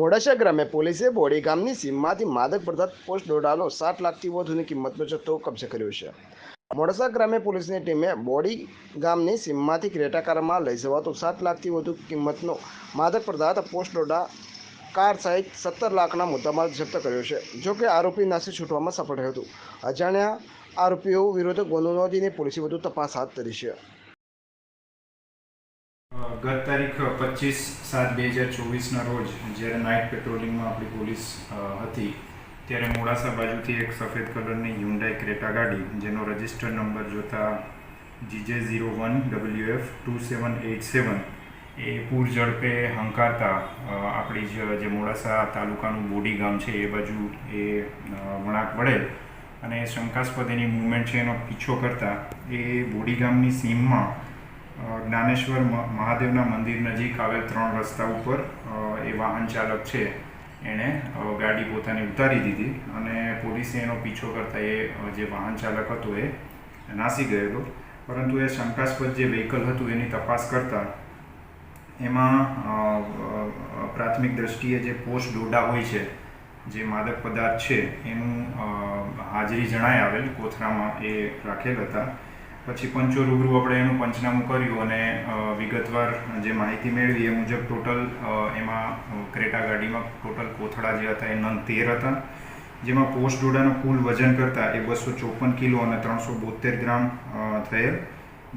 મોડાસા ગ્રામે પોલીસે બોડી ગામની સીમમાંથી માદક પદાર્થ પોસ્ટ દોડાનો સાત લાખથી વધુની કિંમતનો જથ્થો કબજે કર્યો છે. મોડાસા ગ્રામે પોલીસની ટીમે બોડી ગામની સીમમાંથી ક્રેટા કારમાં લઈ જવાતો સાત લાખથી વધુ કિંમતનો માદક પદાર્થ પોસ્ટ દોડા કાર સહિત સત્તર લાખના મુદ્દામાલ જપ્ત કર્યો છે, જો કે આરોપી નાસી છૂટવામાં સફળ રહ્યું હતું. અજાણ્યા આરોપીઓ વિરુદ્ધ ગુનો નોંધીને પોલીસે વધુ તપાસ હાથ ધરી છે. ગત તારીખ પચીસ સાત બે હજાર ચોવીસના રોજ જ્યારે નાઇટ પેટ્રોલિંગમાં આપણી પોલીસ હતી, ત્યારે મોડાસા બાજુથી એક સફેદ કલરની હ્યુન્ડાઈ ક્રેટા ગાડી, જેનો રજિસ્ટર નંબર જોતા GJ zero one W F two seven eight seven A પૂર ઝડપે હંકારતા આપણી જ મોડાસા તાલુકાનું બોડી ગામ છે, એ બાજુ એ વળાંક વળેલ અને શંકાસ્પદ એની મૂવમેન્ટ છે એનો પીછો કરતા, એ બોડી ગામની સીમમાં જ્ઞાનેશ્વર મહાદેવના મંદિર નજીક આવેલ ત્રણ રસ્તા ઉપર એ વાહન ચાલક છે, એણે ગાડી પોતાની ઉતારી દીધી અને પોલીસે એનો પીછો કરતા એ જે વાહન ચાલક હતો એ નાસી ગયેલો. પરંતુ એ શંકાસ્પદ જે વ્હીકલ હતું એની તપાસ કરતા એમાં પ્રાથમિક દ્રષ્ટિએ જે પોસ્ટ ડોડા હોય છે, જે માદક પદાર્થ છે, એનું હાજરી જણાય આવેલ કોથરામાં એ રાખેલ હતા. પછી પંચો રૂબરૂ આપણે એનું પંચનામું કર્યું અને વિગતવાર જે માહિતી મેળવી એ મુજબ ટોટલ એમાં ક્રેટા ગાડીમાં ટોટલ કોથળા જે હતા એ નંગ તેર હતા, જેમાં પોસ્ટ ડોડાનું કુલ વજન કરતાં એ બસો ચોપન કિલો અને ત્રણસો બોતેર ગ્રામ થયેલ.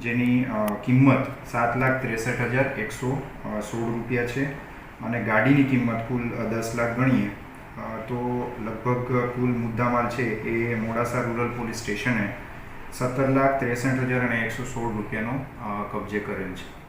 જેની કિંમત સાત લાખ ત્રેસઠ હજાર એકસો સોળ રૂપિયા છે અને ગાડીની કિંમત કુલ દસ લાખ ગણીએ. તો લગભગ કુલ મુદ્દામાલ છે એ મોડાસા રૂરલ પોલીસ સ્ટેશને સત્તર લાખ ત્રેસઠ હજાર અને એકસો સોળ રૂપિયાનો કબજે કરેલ છે.